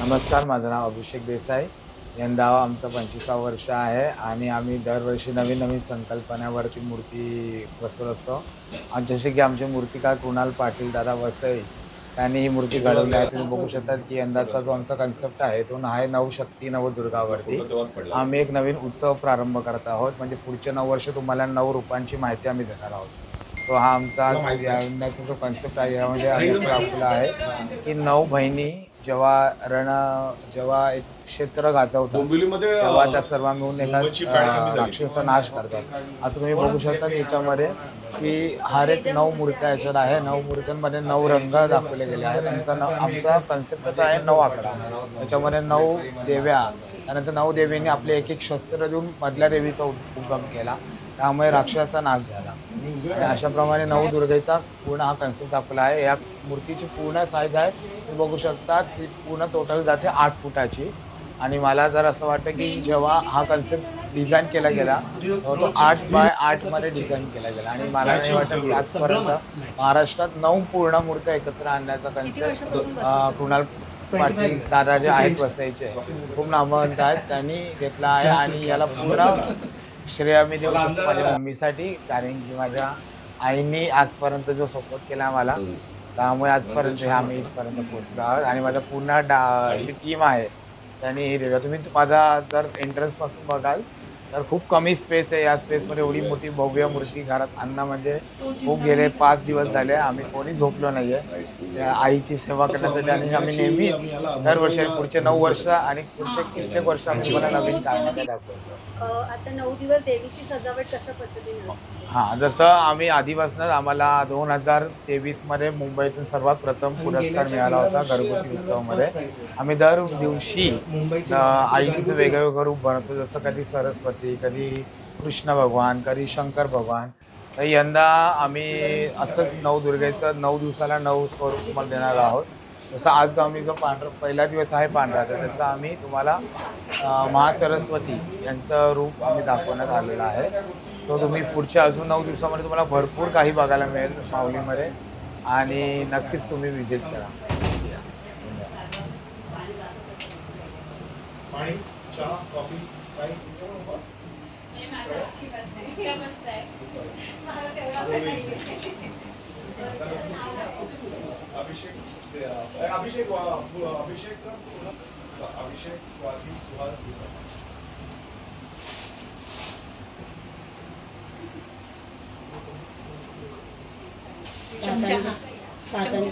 नमस्कार माझं नाव अभिषेक देसाई. यंदा आमचं पंचवीसावं वर्ष आहे आणि आम्ही दरवर्षी नवीन नवीन संकल्पनेवरती मूर्ती बसवत असतो. आणि जसे की आमचे मूर्तिकार कुणाल पाटील दादा वसई त्यांनी ही मूर्ती घडवली आहे. तुम्ही बघू शकता की यंदाचा जो आमचा कन्सेप्ट आहे तो आहे नवशक्ती नवदुर्गावरती. आम्ही एक नवीन उत्सव प्रारंभ करत आहोत. म्हणजे पुढचे नऊ वर्ष तुम्हाला नऊ रूपांची माहिती आम्ही देणार आहोत. सो हा आमचा यंदाचा जो कन्सेप्ट आहे यामध्ये आम्ही दाखवला आहे की नऊ बहिणी जेव्हा रण जेव्हा एक क्षेत्र गाजवतात डोंबिवलीमध्ये तेव्हा त्या सर्व मिळून एका मुंबईची फॅट कमी अं, झाली. राक्षसाचा नाश करतात. असं तुम्ही बघू शकता की याच्यामध्ये की हर एक नऊ मूर्त्या याच्यात आहे. नऊ मूर्त्यांमध्ये नऊ रंग दाखवले गेले आहेत. त्यांचा नऊ आमचा कन्सेप्टच आहे नऊ आकडा. त्याच्यामध्ये नऊ देव्या. त्यानंतर नऊ देवींनी आपले एक एक शस्त्र देऊन मधल्या देवीचा उद- उगम केला. त्यामुळे राक्षसाचा नाश झाला. आणि अशाप्रमाणे नऊ दुर्गेचा पूर्ण हा कन्सेप्ट दाखवला आहे. या मूर्तीची पूर्ण साईज आहे. तुम्ही बघू शकता ती पूर्ण टोटल जाते आठ फुटाची. आणि मला जर असं वाटतं की जेव्हा हा कन्सेप्ट डिझाईन केला गेला तो आठ बाय आठमध्ये डिझाईन केला गेला. आणि मला नाही वाटत की आजपर्यंत महाराष्ट्रात नऊ पूर्ण मूर्त्या एकत्र आणण्याचा कन्सेप्ट कुणाल पाटील दादा जे आहेत वसईचे खूप नामवंत आहेत. त्यांनी घेतला आहे आणि याला पूर्ण श्रेय मी देऊ शकतो माझ्या मम्मीसाठी कारण की माझ्या आईने आजपर्यंत जो सपोर्ट केला मला त्यामुळे आजपर्यंत हे आम्ही इथपर्यंत पोहोचलो आहोत. आणि माझा पूर्ण डा जी टीम आहे त्यांनी हे दिलं. तुम्ही माझा जर एंट्रन्सपासून बघाल तर खूप कमी स्पेस आहे. या स्पेसमध्ये एवढी मोठी भव्य मूर्ती घरात आणणं म्हणजे खूप गेले पाच दिवस झाले. आम्ही कोणी झोपलो नाही आहे आईची सेवा करण्यासाठी आणि आम्ही नेहमीच दरवर्षी पुढचे नऊ वर्ष आणि पुढचे कित्येक वर्ष आम्ही तुम्हाला नवीन कारणाने दाखवतो आता नऊ दिवस देवीची सजावट कशा पद्धतीने? हां जसं आम्ही आधीपासूनच आम्हाला दोन हजार तेवीसमध्ये मुंबईतून सर्वात प्रथम पुरस्कार मिळाला होता घरगुती उत्सवामध्ये. आम्ही दर दिवशी आईचं वेगवेगळं रूप बनवतो. जसं कधी सरस्वती कधी कृष्ण भगवान कधी शंकर भगवान. तर यंदा आम्ही असंच नवदुर्गेचं नऊ दिवसाला नऊ स्वरूप तुम्हाला देणार आहोत. जसं आज आम्ही जो पांढरा पहिला दिवस आहे पांढरा तर त्याचा आम्ही तुम्हाला महासरस्वती यांचं रूप आम्ही दाखवण्यात आलेलं आहे. सो तुम्ही पुढच्या अजून नऊ दिवसामध्ये तुम्हाला भरपूर काही बघायला मिळेल माऊलीमध्ये. आणि नक्कीच तुम्ही विजिट करा. पाणी चहा कॉफी. अभिषेक अभिषेक अभिषेक अभिषेक स्वाती सुहास हा. पातळ.